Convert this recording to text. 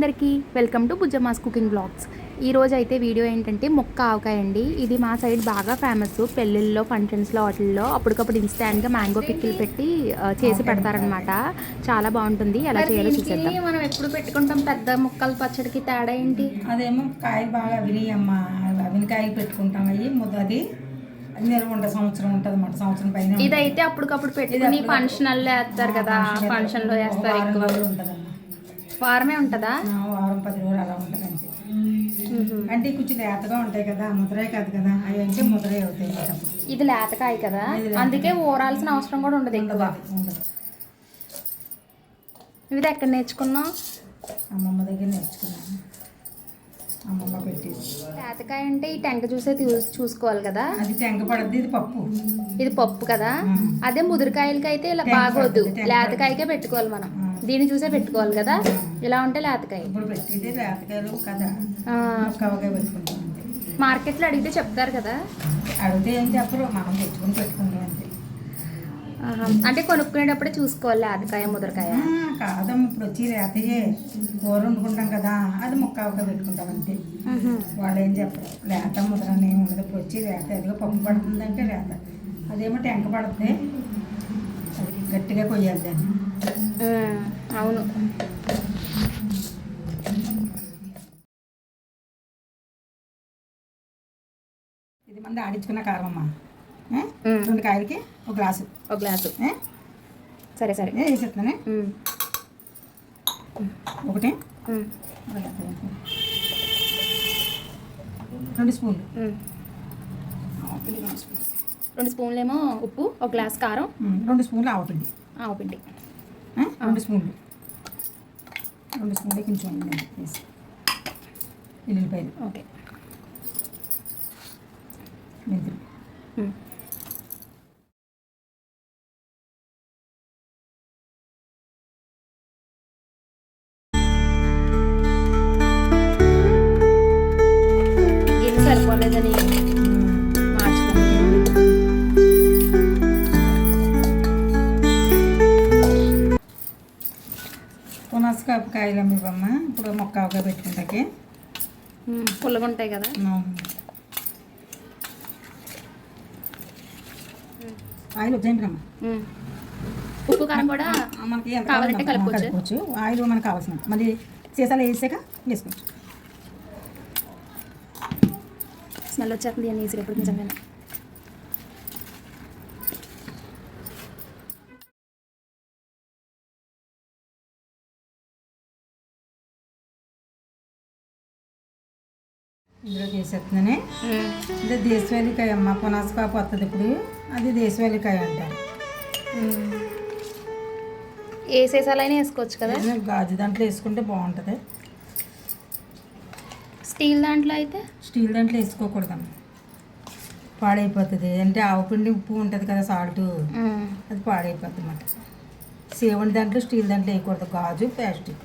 అందరికీ welcome to Bujjamma's cooking blogs. ఈ రోజు అయితే వీడియో ఏంటంటే మొక్క ఆవకాయ అండి. ఇది మా సైడ్ బాగా ఫేమస్ పెళ్ళిళ్ళలో ఫంక్షన్స్లో వాటిల్లో అప్పటికప్పుడు ఇన్స్టాంట్గా మ్యాంగో పిక్కిల్ పెట్టి చేసి పెడతారనమాట చాలా బాగుంటుంది. ఎలా చేయాలో చూసేద్దాం. మనం ఎప్పుడు పెట్టుకుంటాం? పెద్ద ముక్కలు పచ్చడికి తేడా ఏంటి? అదేమో కాయలు బాగా అవినియమ్మ అవినికాయలు పెట్టుకుంటాం అవి. ముద్ద అది అది నిల్వ ఉంటుంది సంవత్సరం ఉంటుంది అన్నమాట. సంవత్సరం పైన ఉంటుంది. ఇదైతే అప్పటికప్పుడు పెట్టుకుని ఫంక్షన్లో వేస్తారు కదా. ఫంక్షన్లో వేస్తారు ఎక్కువ. వారమే ఉంటుందా? వారం పది రోజులు అలా ఉంటుంది అంతే అంటే కొంచెం లేతగా ఉంటాయి కదా ముద్రే కాదు కదా అవి అంటే ముద్రే అవుతాయి. ఇది లేతకాయ కదా? అందుకే ఊరాల్సిన అవసరం కూడా ఉండదు ఉండదు ఇది ఎక్కడ నేర్చుకున్నాం అమ్మమ్మ దగ్గర నేర్చుకున్నాను. అమ్మమ్మ పెట్టేది. లేతకాయ అంటే ఈ టెంక చూసే చూసుకోవాలి కదా? అది టెంక పడద్ది ఇది పప్పు. ఇది పప్పు కదా. అదే ముదిరికాయలకి అయితే ఇలా బాగోద్దు లేతకాయకే పెట్టుకోవాలి మనం. దీన్ని చూసే పెట్టుకోవాలి కదా? ఇలా ఉంటే లేతకాయ మార్కెట్లో అడిగితే చెప్తారు కదా? అడిగితే ఏం చెప్పరు మనం తెచ్చుకొని పెట్టుకుంటాం. అంటే కొనుక్కునేటప్పుడే చూసుకోవాలి లేతకాయ ముదరకాయ. కాదమ్మ ఇప్పుడు వచ్చి లేతయే కూర వండుకుంటాం కదా అది ముక్కవగా పెట్టుకుంటాం అంతే. వాళ్ళు ఏం చెప్పరు లేత ముద్రని ఏమి ఉండదు ఇప్పుడు వచ్చి లేత ఎదుగు పప్పు పడుతుందంటే లేత అదేమో టెంక పడుతుంది గట్టిగా కొయ్యాలి దాన్ని. అవును. ఇది మంది ఆడించుకున్న కారం అమ్మ. రెండు కాయలకి ఒక గ్లాసు. ఒక గ్లాసు? సరే సరే. మ్మ్. ఒకటి. రెండు స్పూన్లు. రెండు స్పూన్లు. స్పూన్లేమో ఉప్పు ఒక గ్లాస్ కారం. రెండు స్పూన్లు ఆవపిండి. ఆవపిండి? రెండు స్పూన్లు. రెండు స్పూన్లు కొంచెం వేసి ఎల్లుల్లిపాయలు ఓకే. మెంతులు సరిపోలేదని పునస్కాపు కాయలు అమ్మివమ్మ ఇప్పుడు మొక్క అవగా పెట్టుకుంటాకి. పుల్లగా ఉంటాయి కదా. ఆయిల్ వచ్చేయండి మ్మ్. ఉప్పు కారం కూడా మనకి కావాలంటే కలుపుకోవచ్చు. ఆయిల్ మనకు కావాల్సినంత మళ్ళీ సీసాలు వేసాక వేసుకోవచ్చు. స్మెల్ వచ్చేస్తుంది అని ఈజీగా ఇప్పుడు నిజంగానే. ఇందులో చేసేస్తున్నానే. ఇది దేశవాళికాయ అమ్మ పునాసకాపు వస్తుంది ఇప్పుడు. అది దేశవాళికాయ అంటారు. ఏ సీసాలైనా వేసుకోవచ్చు కదా? గాజు దాంట్లో వేసుకుంటే బాగుంటుంది. స్టీల్ దాంట్లో అయితే? స్టీల్ దాంట్లో వేసుకోకూడదమ్మ పాడైపోతుంది. అంటే ఆవుపిండి ఉప్పు ఉంటుంది కదా సాల్ట్. అది పాడైపోతుంది అన్నమాట. సేవండి దాంట్లో స్టీల్ దాంట్లో వేయకూడదు. గాజు ప్లాస్టిక్.